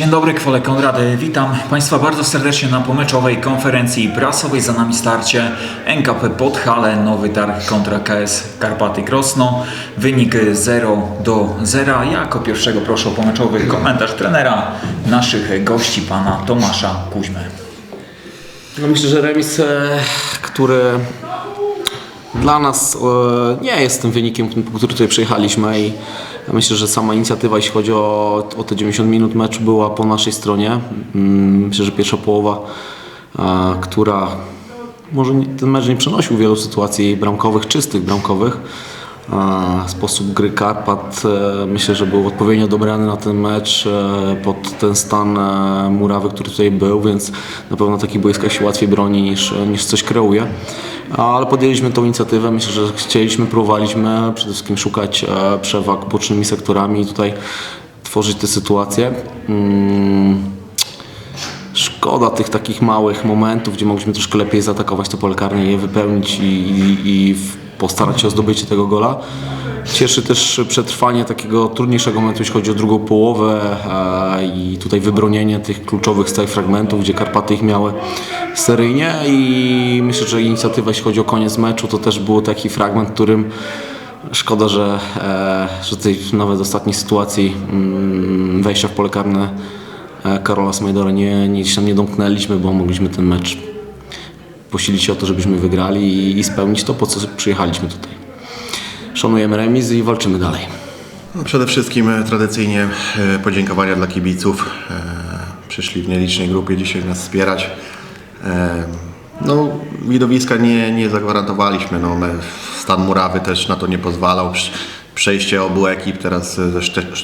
Dzień dobry, Kwolek Konrad. Witam Państwa bardzo serdecznie na pomeczowej konferencji prasowej. Za nami starcie NKP Podhale, Nowy Targ kontra KS Karpaty Krosno. Wynik 0 do 0. Jako pierwszego proszę o pomeczowy komentarz trenera naszych gości, pana Tomasza Kuźmy. No myślę, że remis, e, który dla nas e, nie jest tym wynikiem, który tutaj przyjechaliśmy i myślę, że sama inicjatywa, jeśli chodzi o, o te 90 minut meczu była po naszej stronie. Mm, Myślę, że pierwsza połowa, e, która może ten mecz nie przynosił wielu sytuacji bramkowych, czystych bramkowych. Sposób gry Karpat e, myślę, że był odpowiednio dobrany na ten mecz e, pod ten stan e, murawy, który tutaj był, więc na pewno taki boiska się łatwiej broni niż, niż coś kreuje. Ale podjęliśmy tą inicjatywę, myślę, że chcieliśmy, próbowaliśmy przede wszystkim szukać przewag bocznymi sektorami i tutaj tworzyć te sytuacje. Mm. Szkoda tych takich małych momentów, gdzie mogliśmy troszkę lepiej zaatakować to pole karne, je wypełnić i, i, i postarać się o zdobycie tego gola. Cieszy też przetrwanie takiego trudniejszego momentu, jeśli chodzi o drugą połowę e, i tutaj wybronienie tych kluczowych stałych fragmentów, gdzie Karpaty ich miały seryjnie i myślę, że inicjatywa, jeśli chodzi o koniec meczu, to też był taki fragment, którym Szkoda, że, e, że tej nawet ostatniej sytuacji mm, wejścia w pole karne e, Karola Smajdora nie, nie, nie domknęliśmy, bo mogliśmy ten mecz posilić się o to, żebyśmy wygrali i, spełnić to, po co przyjechaliśmy tutaj. Szanujemy remis i walczymy dalej. No, Przede wszystkim e, tradycyjnie e, podziękowania dla kibiców. E, Przyszli w nielicznej grupie dzisiaj nas wspierać. No, widowiska nie, nie zagwarantowaliśmy. No, stan murawy też na to nie pozwalał. Prz- Przejście obu ekip teraz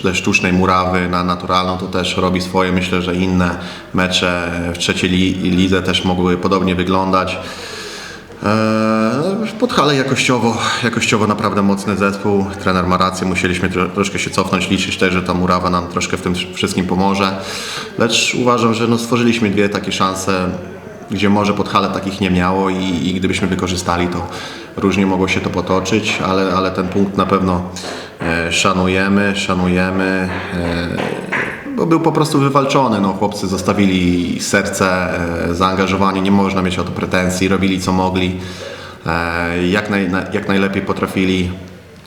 ze sztucznej murawy na naturalną to też robi swoje. Myślę, że inne mecze w trzeciej li- lidze też mogły podobnie wyglądać. Eee, Podhale jakościowo, jakościowo naprawdę mocny zespół. Trener ma rację, musieliśmy tro, troszkę się cofnąć, liczyć też, że ta murawa nam troszkę w tym wszystkim pomoże. Lecz uważam, że no stworzyliśmy dwie takie szanse, gdzie może Podhale takich nie miało i, i gdybyśmy wykorzystali to różnie mogło się to potoczyć, ale, ale ten punkt na pewno e, szanujemy, szanujemy. E, bo był po prostu wywalczony. No, chłopcy zostawili serce, e, zaangażowanie, nie można mieć o to pretensji, robili co mogli, e, jak, naj, na- jak najlepiej potrafili,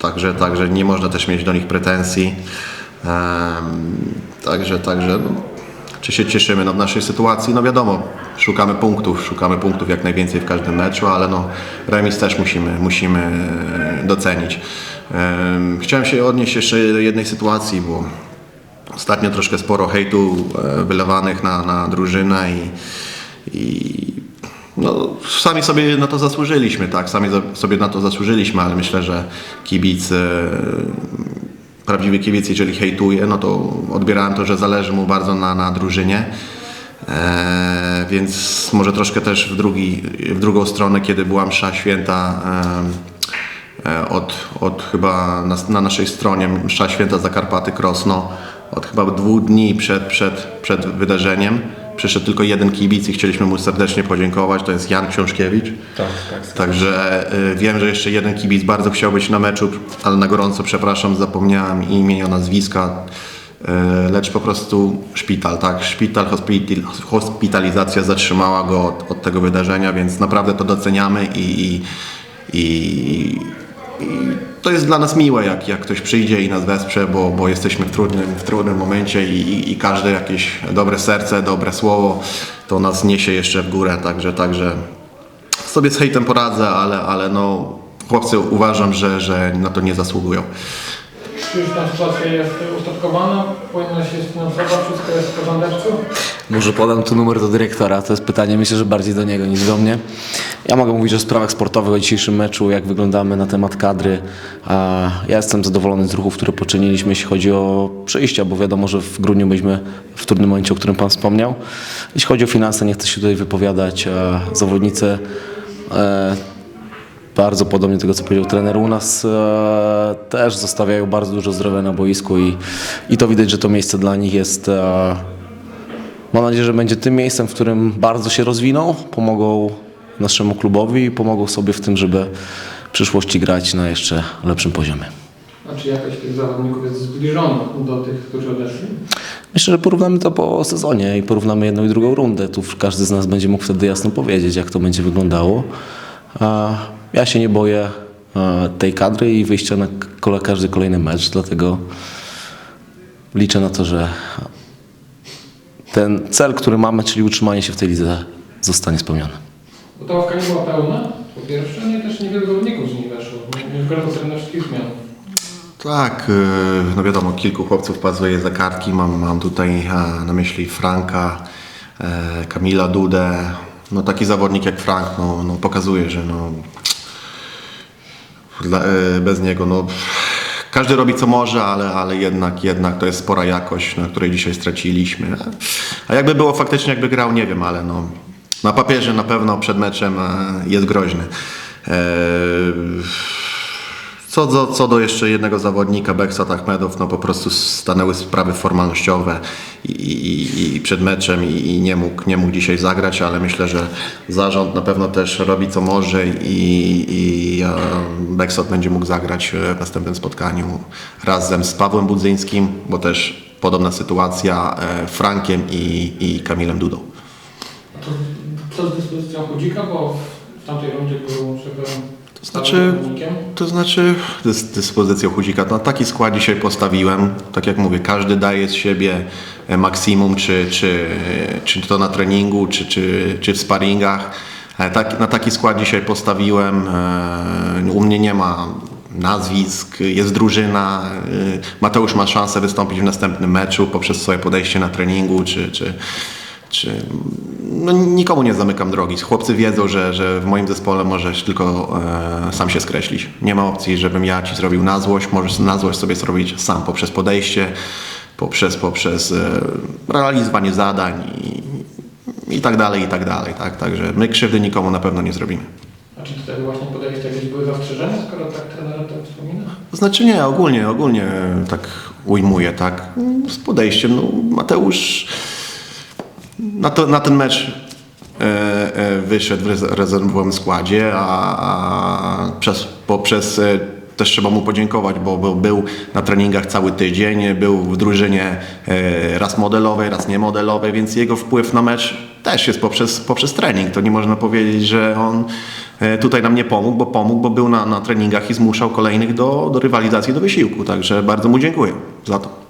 także, także nie można też mieć do nich pretensji. Em, Także, także no, czy się cieszymy no, w naszej sytuacji? No wiadomo, szukamy punktów, szukamy punktów jak najwięcej w każdym meczu, ale no, remis też musimy, musimy e, docenić. Em, Chciałem się odnieść jeszcze do jednej sytuacji, bo Ostatnio troszkę sporo hejtu e, wylewanych na, na drużynę i, i no, sami sobie na to zasłużyliśmy, tak, sami sobie na to zasłużyliśmy, ale myślę, że kibic, prawdziwy kibic, jeżeli hejtuje, no to odbierałem to, że zależy mu bardzo na, na drużynie. E, więc może troszkę też w, drugi, w drugą stronę, kiedy była msza święta e, e, od, od chyba na, na naszej stronie msza święta Zakarpaty Krosno od chyba dwóch dni przed, przed, przed wydarzeniem przyszedł tylko jeden kibic i chcieliśmy mu serdecznie podziękować, to jest Jan Książkiewicz. Tak, tak. Także y, wiem, że jeszcze jeden kibic bardzo chciał być na meczu, ale na gorąco przepraszam, zapomniałem imienia, nazwiska. Y, Lecz po prostu szpital, tak? Szpital, hospital, hospitalizacja zatrzymała go od, od tego wydarzenia, więc naprawdę to doceniamy i, i, i, i to jest dla nas miłe, jak, jak ktoś przyjdzie i nas wesprze, bo, bo jesteśmy w trudnym, w trudnym momencie i, i, i każde jakieś dobre serce, dobre słowo to nas niesie jeszcze w górę, także, także sobie z hejtem poradzę, ale, ale no, chłopcy uważam, że, że na to nie zasługują. Czy ta sytuacja jest ustatkowana? Powinno się sfinansować? Wszystko jest w porządeczku? Może podam tu numer do dyrektora, to jest pytanie myślę, że bardziej do niego niż do mnie. Ja mogę mówić o sprawach sportowych, o dzisiejszym meczu, jak wyglądamy na temat kadry. Ja jestem zadowolony z ruchów, które poczyniliśmy, jeśli chodzi o przejścia, bo wiadomo, że w grudniu byliśmy w trudnym momencie, o którym Pan wspomniał. Jeśli chodzi o finanse, nie chcę się tutaj wypowiadać. Zawodnicy e, bardzo podobnie do tego, co powiedział trener u nas, e, też zostawiają bardzo dużo zdrowia na boisku i, i to widać, że to miejsce dla nich jest e, Mam nadzieję, że będzie tym miejscem, w którym bardzo się rozwiną, pomogą naszemu klubowi i pomogą sobie w tym, żeby w przyszłości grać na jeszcze lepszym poziomie. A czy jakaś tych zawodników jest zbliżona do tych, którzy odeszli? Myślę, że porównamy to po sezonie i porównamy jedną i drugą rundę. Tu każdy z nas będzie mógł wtedy jasno powiedzieć, jak to będzie wyglądało. Ja się nie boję e, tej kadry i wyjścia na każdy kolejny mecz, dlatego liczę na to, że ten cel, który mamy, czyli utrzymanie się w tej lidze, zostanie spełniony. Bo ta ławka nie była pełna, po pierwsze, i też niewiele zawodników z niej weszło. Nie- Nie względu trenerskich zmian. Tak, yy, no wiadomo, kilku chłopców pasuje za kartki. Mam, mam tutaj e, na myśli Franka, e, Kamila Dudę. No taki zawodnik jak Frank no, no pokazuje, że no, dla, e, bez niego no, każdy robi co może, ale, ale jednak, jednak to jest spora jakość, na której dzisiaj straciliśmy. A jakby było faktycznie, jakby grał, nie wiem, ale no, na papierze na pewno przed meczem e, jest groźny. E, co do, co do jeszcze jednego zawodnika, Beksat Achmedow, no po prostu stanęły sprawy formalnościowe i, i, i przed meczem i, i nie, mógł, nie mógł dzisiaj zagrać, ale myślę, że zarząd na pewno też robi co może i, i e, Beksat będzie mógł zagrać e, w następnym spotkaniu razem z Pawłem Budzyńskim, bo też podobna sytuacja, e, Frankiem i, i Kamilem Dudą. To co z dyspozycją Chodzika, bo w tamtej rundzie był żeby To znaczy, to znaczy dys, dyspozycją Chuzika. Na taki skład dzisiaj postawiłem. Tak jak mówię, każdy daje z siebie e, maksimum, czy, czy, czy to na treningu, czy, czy, czy w sparingach. E, Tak, na taki skład dzisiaj postawiłem. E, U mnie nie ma nazwisk, jest drużyna. E, Mateusz ma szansę wystąpić w następnym meczu poprzez swoje podejście na treningu, czy, czy, czy no, nikomu nie zamykam drogi. Chłopcy wiedzą, że, że w moim zespole możesz tylko e, sam się skreślić. Nie ma opcji, żebym ja ci zrobił na złość. Możesz na złość sobie zrobić sam poprzez podejście, poprzez, poprzez e, realizowanie zadań i, i tak dalej, i tak dalej. Tak? Także my krzywdy nikomu na pewno nie zrobimy. A czy wtedy właśnie podejście jakieś były zastrzeżenia, skoro tak trener to wspomina? Znaczy nie, ogólnie, ogólnie tak ujmuję, tak. Z podejściem, no Mateusz na, to, na ten mecz e, e, wyszedł w rez- rezerwowym składzie, a, a przez, poprzez e, też trzeba mu podziękować, bo, bo był na treningach cały tydzień, był w drużynie e, raz modelowej, raz niemodelowej, więc jego wpływ na mecz też jest poprzez, poprzez trening. To nie można powiedzieć, że on e, tutaj nam nie pomógł, bo pomógł, bo był na, na treningach i zmuszał kolejnych do, do rywalizacji, do wysiłku. Także bardzo mu dziękuję za to.